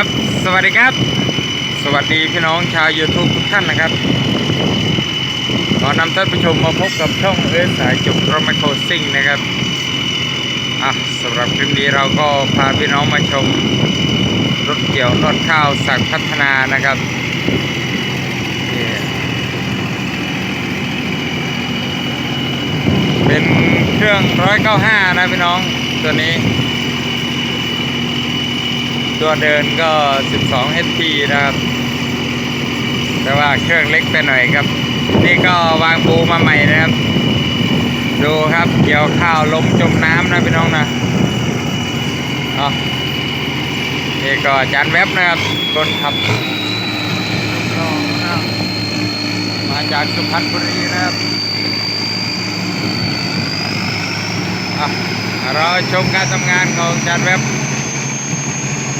ครับ สวัสดีครับ สวัสดีพี่น้องชาว YouTube ทุกท่านนะครับ ขอนำท่านผู้ชมมาพบกับช่องเอสายจุกรถแมคโครซิ่งนะครับอะสำหรับคลิปนี้เราก็พาพี่น้องมาชมรถเกี่ยวนวดข้าวสักพัฒนานะครับเป็นเครื่อง 195 นะพี่น้องตัวนี้ ตัวเดินก็ 12 HP นะครับ แต่ว่าเครื่องเล็กไปหน่อยครับ นี่ก็วางปูมาใหม่นะครับ ดูครับเกี่ยวข้าวลมจมน้ำนะพี่น้องนะอ๋อนี่ก็จานเว็บนะครับคนขับมาจากสุพรรณบุรีนะครับอะเราชมการทำงานของจานเว็บ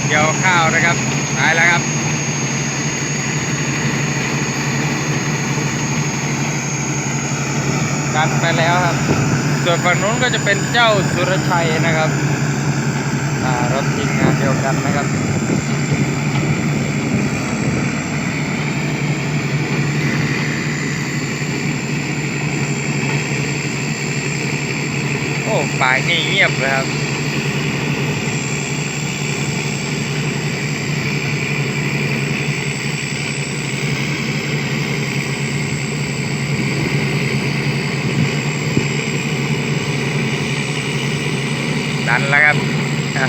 เกี่ยวข้าวนะครับไปแล้วครับกันไปแล้วครับ ส่วนฝั่งนู้นก็จะเป็นเจ้าสุรชัยนะครับอ่ารถทีมงานเดียวกันนะครับโอ้ป่ายนี่เงียบเลยครับ ดันแล้วครับ ก็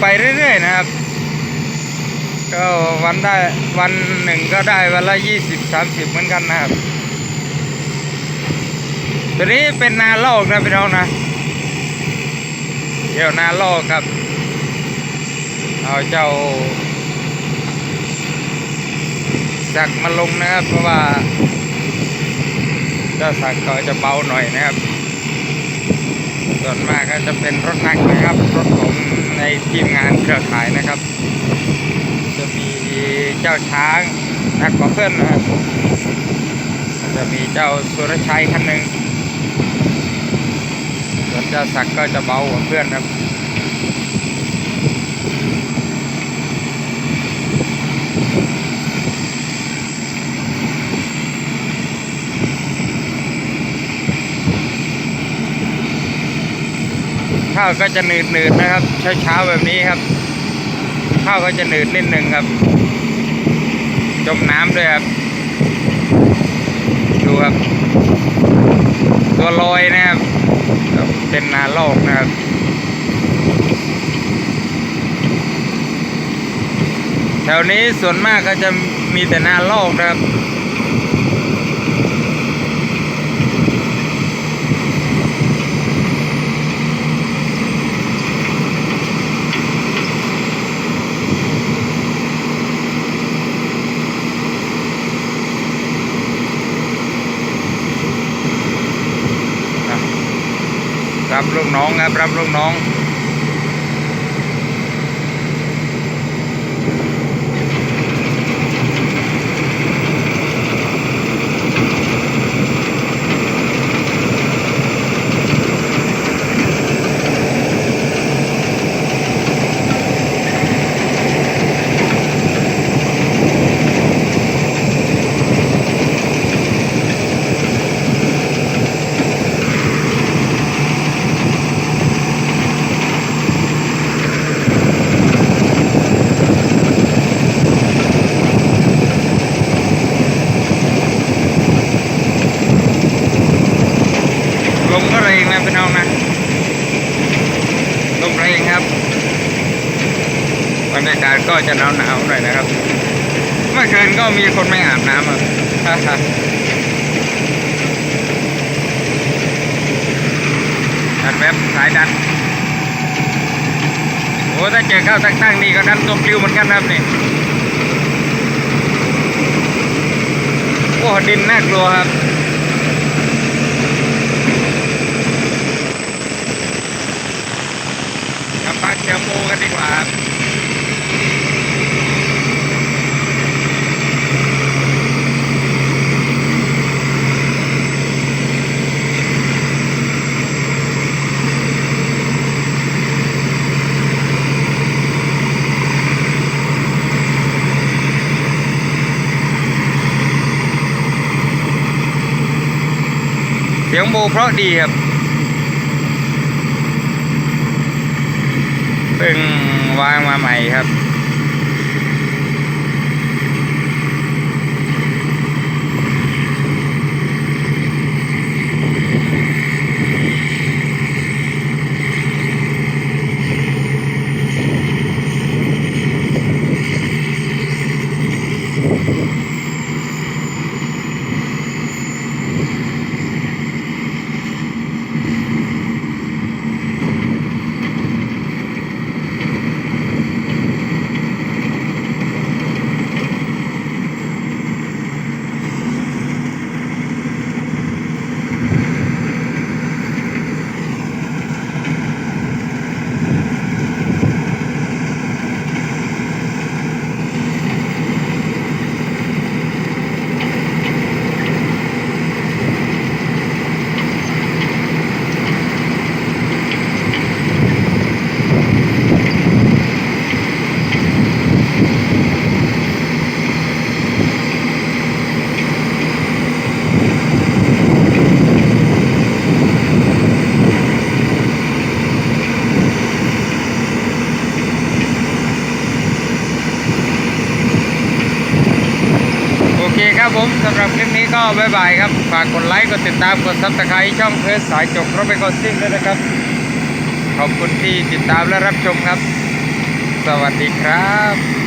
ไปเรื่อย ๆ นะครับ ก็วันได้วันหนึ่งก็ได้วันละยี่สิบสามสิบเหมือนกันนะครับ ตัวนี้เป็นนาลอกนะพี่น้องนะ เดี๋ยวนาลอกครับ เอาเจ้าสักมาลงนะครับ เพราะว่าเจ้าสักก็จะเบาหน่อยนะครับ ส่วนมากก็จะเป็นรถนักนะครับ รถของในทีมงานเครือข่ายนะครับ จะมีเจ้าช้างนักกว่าเพื่อนนะครับจะมีเจ้าสุรชัยคันหนึ่งส่วนเจ้าสักก็จะเบากว่าเพื่อนครับ ข้าวก็จะหนืดหนืดๆนะครับ เช้าเช้าแบบนี้ครับ ข้าวก็จะหนืดนิดหนึ่งครับ จมน้ำด้วยครับ ดูครับ ตัวลอยนะครับ เป็นนาโลกนะครับแถวนี้ส่วนมากก็จะมีแต่นาโลกนะครับ น้องครับ รับลูกน้อง ล มก็แรงนะพี่น้องนะลมแรงครับบรรยากาศก็จะหนาวหนาวๆหน่อยนะครับ เมื่อคืนก็มีคนไม่อาบน้ำอะดันแวบสายดันโอ้ถ้าเจอข้าวตั้งๆนี่ก็ดันตัวปลิวเหมือนกันครับนี่โอ้ดินน่ากลัวครับ กับปูกันดีกว่าเสียงโบเพราะดีครับ เพิ่งวางมาใหม่ครับ ผมสำหรับคลิปนี้ก็บ๊ายบายครับ ฝากกดไลค์ กดติดตาม กดซับสไครต์ช่องเพื่อสายจบรถไปกดซิ่งด้วยนะครับ ขอบคุณที่ติดตามและรับชมครับ สวัสดีครับ